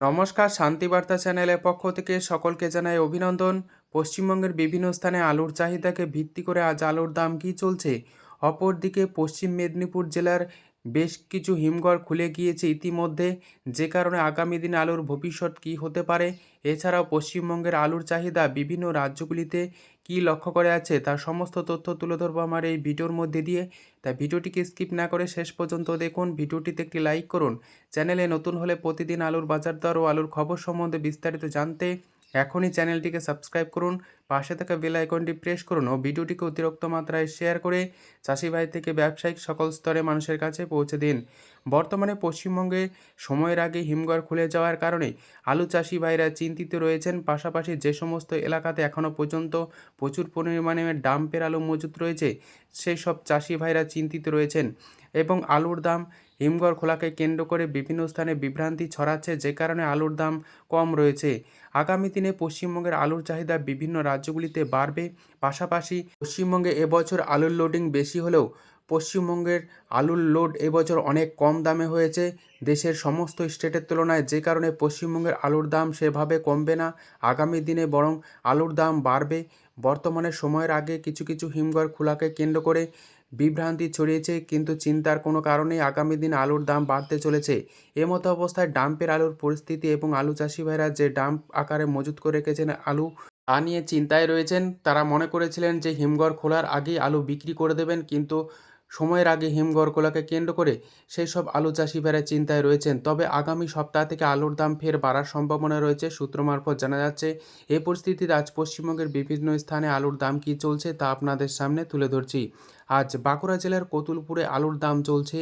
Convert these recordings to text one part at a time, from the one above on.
নমস্কার, শান্তিবার্তা চ্যানেলের পক্ষ থেকে সকলকে জানাই অভিনন্দন। পশ্চিমবঙ্গের বিভিন্ন স্থানে আলুর চাহিদাকে ভিত্তি করে আজ আলুর দাম কী চলছে? অপরদিকে পশ্চিম মেদিনীপুর জেলার বেশ কিছু হিমঘর খুলে গিয়েছে ইতিমধ্যে। যে কারণে আগামী দিনে আলুর ভবিষ্যৎ কী হতে পারে? এছাড়াও পশ্চিমবঙ্গের আলুর চাহিদা বিভিন্ন রাজ্যগুলিতে কী লক্ষ্য করে আছে তার সমস্ত তথ্য তুলে ধরবো আমার এই ভিডিওর মধ্যে দিয়ে। তাই ভিডিওটিকে স্কিপ না করে শেষ পর্যন্ত দেখুন, ভিডিওটিতে একটি লাইক করুন। চ্যানেলে নতুন হলে প্রতিদিন আলুর বাজার দর ও আলুর খবর সম্বন্ধে বিস্তারিত জানতে এখনই চ্যানেলটিকে সাবস্ক্রাইব করুন, পাশে থাকা বেল আইকনটি প্রেস করুন ও ভিডিওটিকে অতিরিক্ত মাত্রায় শেয়ার করে চাষি ভাই থেকে ব্যবসায়িক সকল স্তরে মানুষের কাছে পৌঁছে দিন। বর্তমানে পশ্চিমবঙ্গে সময়ের আগে হিমঘর খুলে যাওয়ার কারণে আলু চাষি ভাইরা চিন্তিত রয়েছেন। পাশাপাশি যে সমস্ত এলাকাতে এখনও পর্যন্ত প্রচুর পরিমাণে ডাম্পের আলু মজুত রয়েছে, সেই সব চাষি ভাইরা চিন্তিত রয়েছেন এবং আলুর দাম হিমঘর খোলাকে কেন্দ্র করে বিভিন্ন স্থানে বিভ্রান্তি ছড়াচ্ছে, যে কারণে আলুর দাম কম রয়েছে। আগামী দিনে পশ্চিমবঙ্গের আলুর চাহিদা বিভিন্ন রাজ্যগুলিতে বাড়বে। পাশাপাশি পশ্চিমবঙ্গে এবছর আলুর লোডিং বেশি হলেও পশ্চিমবঙ্গের আলুর লোড এবছর অনেক কম দামে হয়েছে। দেশের সমস্ত স্টেটের তুলনায় যে কারণে পশ্চিমবঙ্গের আলুর দাম সেভাবে কমবে না। আগামী দিনে বরং আলুর দাম বাড়বে। বর্তমানে সময়ের আগে কিছু কিছু হিমঘর খোলাকে কেন্দ্র করে বিভ্রান্তি ছড়িয়েছে, কিন্তু চিন্তার কোনো কারণে আগামী দিন আলুর দাম বাড়তে চলেছে। এমতো অবস্থায় ডাম্পের আলুর পরিস্থিতি এবং আলু চাষি ভাইরা যে ডাম্প আকারে মজুত করে রেখেছেন আলু, তা নিয়ে চিন্তায় রয়েছেন। তারা মনে করেছিলেন যে হিমঘর খোলার আগেই আলু বিক্রি করে দেবেন, কিন্তু সময়ের আগে হিমঘর খোলাকে কেন্দ্র করে সেই সব আলু চাষি ভাইরা চিন্তায় রয়েছেন। তবে আগামী সপ্তাহ থেকে আলুর দাম ফের বাড়ার সম্ভাবনা রয়েছে, সূত্র মারফত জানা যাচ্ছে। এই পরিস্থিতিতে আজ পশ্চিমবঙ্গের বিভিন্ন স্থানে আলুর দাম কী চলছে তা আপনাদের সামনে তুলে ধরছি। আজ বাঁকুড়া জেলার কতুলপুরে আলুর দাম চলছে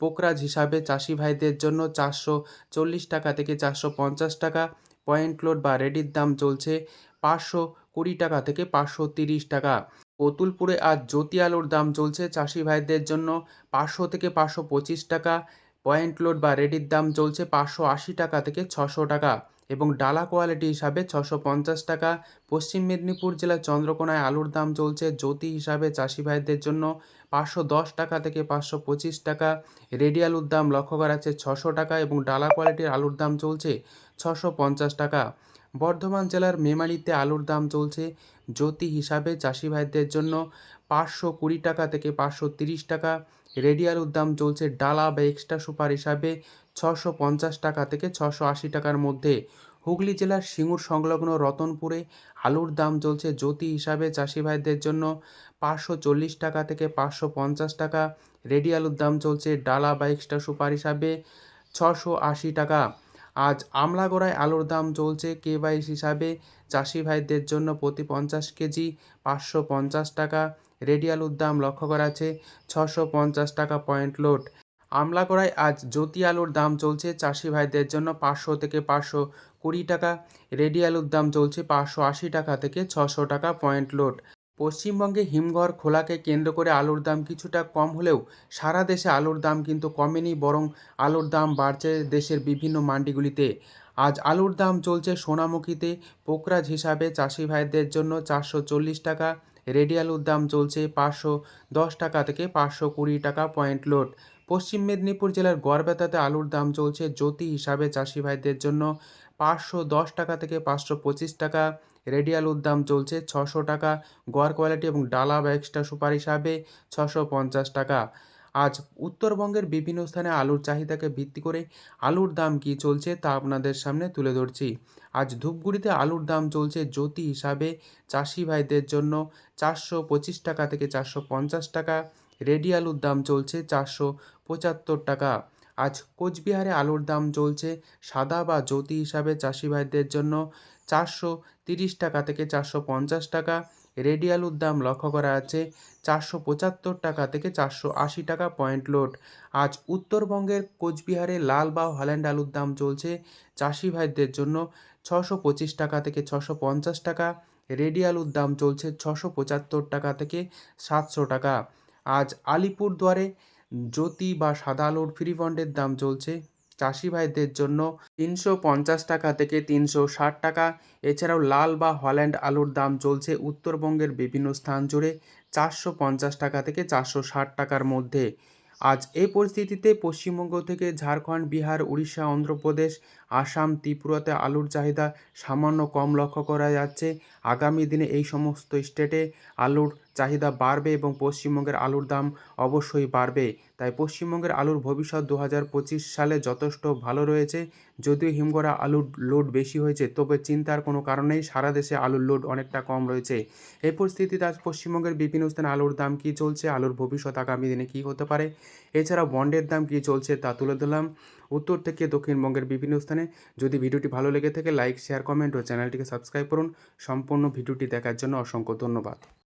পোকরাজ হিসাবে। চাষি ভাইদের জন্য চারশো চল্লিশ টাকা থেকে চারশো পঞ্চাশ টাকা। পয়েন্ট লোড বা রেডির দাম চলছে পাঁচশো কুড়ি টাকা থেকে পাঁচশো তিরিশ টাকা। কতুলপুরে আজ জ্যোতি আলুর দাম চলছে চাষি ভাইদের জন্য পাঁচশো থেকে পাঁচশো পঁচিশ টাকা, পয়েন্ট লোড বা রেডির দাম চলছে পাঁচশো আশি টাকা থেকে ছশো টাকা এবং ডালা কোয়ালিটি হিসাবে ছশো পঞ্চাশ টাকা। পশ্চিম মেদিনীপুর জেলার চন্দ্রকোনায় আলুর দাম চলছে জ্যোতি হিসাবে চাষি ভাইদের জন্য পাঁচশো দশ টাকা থেকে পাঁচশো পঁচিশ টাকা। রেডি আলুর দাম লক্ষ্য করা যাচ্ছে ছশো টাকা এবং ডালা কোয়ালিটির আলুর দাম চলছে ছশো পঞ্চাশ টাকা। বর্ধমান জেলার মেমারিতে আলুর দাম চলছে। জ্যোতি হিসাবে চাষি ভাইদের জন্য পাঁচশো কুড়ি টাকা থেকে পাঁচশো তিরিশ টাকা। রেডি আলুর দাম চলছে ডালা বা এক্সট্রা সুপার হিসাবে ছশো পঞ্চাশ টাকা থেকে ছশো আশি টাকার মধ্যে। হুগলি জেলার সিঙ্গুর সংলগ্ন রতনপুরে আলুর দাম চলছে জ্যোতি হিসাবে চাষি ভাইদের জন্য পাঁচশো চল্লিশ টাকা থেকে পাঁচশো পঞ্চাশ টাকা। রেডি আলুর দাম চলছে ডালা বা এক্সট্রা সুপার হিসাবে ছশো আশি টাকা। আজ আমলাগড়ায় আলুর দাম চলছে কে বাইশ হিসাবে। চাষি ভাইদের জন্য প্রতি পঞ্চাশ কেজি পাঁচশো পঞ্চাশ টাকা। রেডি আলুর দাম লক্ষ্য করা আছে ছশো পঞ্চাশ টাকা পয়েন্ট লোড। আমলাগড়ায় আজ জ্যোতি আলুর দাম চলছে চাষি ভাইদের জন্য পাঁচশো থেকে পাঁচশো কুড়ি টাকা। রেডি আলুর দাম চলছে পাঁচশো আশি টাকা থেকে ছশো টাকা পয়েন্ট লোড। পশ্চিমবঙ্গে হিমঘর খোলাকে কেন্দ্র করে আলুর দাম কিছুটা কম হলেও সারা দেশে আলুর দাম কিন্তু কমেনি, বরং আলুর দাম বাড়ছে দেশের বিভিন্ন মান্ডিগুলিতে। আজ আলুর দাম চলছে সোনামুখীতে। পোকরাজ হিসাবে চাষি ভাইদের জন্য চারশো চল্লিশ টাকা, রেডি আলুর দাম চলছে পাঁচশো দশ টাকা থেকে পাঁচশো কুড়ি টাকা পয়েন্ট লোড। পশ্চিম মেদিনীপুর জেলার গড়বেতাতে আলুর দাম চলছে জ্যোতি হিসাবে চাষি ভাইদের জন্য পাঁচশো দশ টাকা থেকে পাঁচশো পঁচিশ টাকা রেডি আলুর দাম চলছে ছশো টাকা গড় কোয়ালিটি এবং ডালা বা এক্সট্রা সুপার হিসাবে ছশো পঞ্চাশ টাকা। আজ উত্তরবঙ্গের বিভিন্ন স্থানে আলুর চাহিদাকে ভিত্তি করে আলুর দাম কী চলছে তা আপনাদের সামনে তুলে ধরছি। আজ ধূপগুড়িতে আলুর দাম চলছে জ্যোতি হিসাবে চাষি ভাইদের জন্য চারশো পঁচিশ টাকা থেকে চারশো পঞ্চাশ টাকা। রেডি আলুর দাম চলছে চারশো পঁচাত্তর টাকা। আজ কোচবিহারে আলুর দাম চলছে সাদা বা জ্যোতি হিসাবে চাষি ভাইদের জন্য চারশো তিরিশ টাকা থেকে চারশো পঞ্চাশ টাকা। রেডি আলুর দাম লক্ষ্য করা আছে চারশো পঁচাত্তর টাকা থেকে চারশো আশি টাকা পয়েন্ট লোড। আজ উত্তরবঙ্গের কোচবিহারে লাল বা হল্যান্ড আলুর দাম চলছে চাষি ভাইদের জন্য ছশো পঁচিশ টাকা থেকে ছশো পঞ্চাশ টাকা। রেডি আলুর দাম চলছে ছশো পঁচাত্তর টাকা থেকে সাতশো টাকা। আজ আলিপুরদুয়ারে জ্যোতি বা সাদা আলুর ফ্রি বন্ডের দাম চলছে। চাষি ভাইদের জন্য তিনশো পঞ্চাশ টাকা থেকে তিনশো ষাট টাকা। এছাড়াও লাল বা হল্যান্ড আলুর দাম চলছে উত্তরবঙ্গের বিভিন্ন স্থান জুড়ে চারশো পঞ্চাশ টাকা থেকে চারশো ষাট টাকার মধ্যে। আজ এই পরিস্থিতিতে পশ্চিমবঙ্গ থেকে ঝাড়খণ্ড, বিহার, উড়িষ্যা, অন্ধ্রপ্রদেশ আসাম ত্রিপুরাতে আলুর চাহিদা সামান্য কম লক্ষ্য করা যাচ্ছে। আগামী দিনে এই সমস্ত স্টেটে আলুর চাহিদা বাড়বে এবং পশ্চিমবঙ্গের আলুর দাম অবশ্যই বাড়বে। তাই পশ্চিমবঙ্গের আলুর ভবিষ্যৎ দু হাজার পঁচিশ সালে যথেষ্ট ভালো রয়েছে। যদিও হিমঘরা আলুর লোড বেশি হয়েছে, তবে চিন্তার কোনো কারণেই সারা দেশে আলুর লোড অনেকটা কম রয়েছে। এই পরিস্থিতিতে আজ পশ্চিমবঙ্গের বিভিন্ন স্থানে আলুর দাম কী চলছে, আলুর ভবিষ্যৎ আগামী দিনে কী হতে পারে? এছাড়া বন্ডের দাম কী চলছে তা তুলে ধরলাম। উত্তর থেকে দক্ষিণবঙ্গের বিভিন্ন স্থানে। যদি ভিডিওটি ভালো লেগে থাকে, লাইক শেয়ার কমেন্ট ও চ্যানেলটিকে সাবস্ক্রাইব করুন। সম্পূর্ণ ভিডিওটি দেখার জন্য অসংখ্য ধন্যবাদ।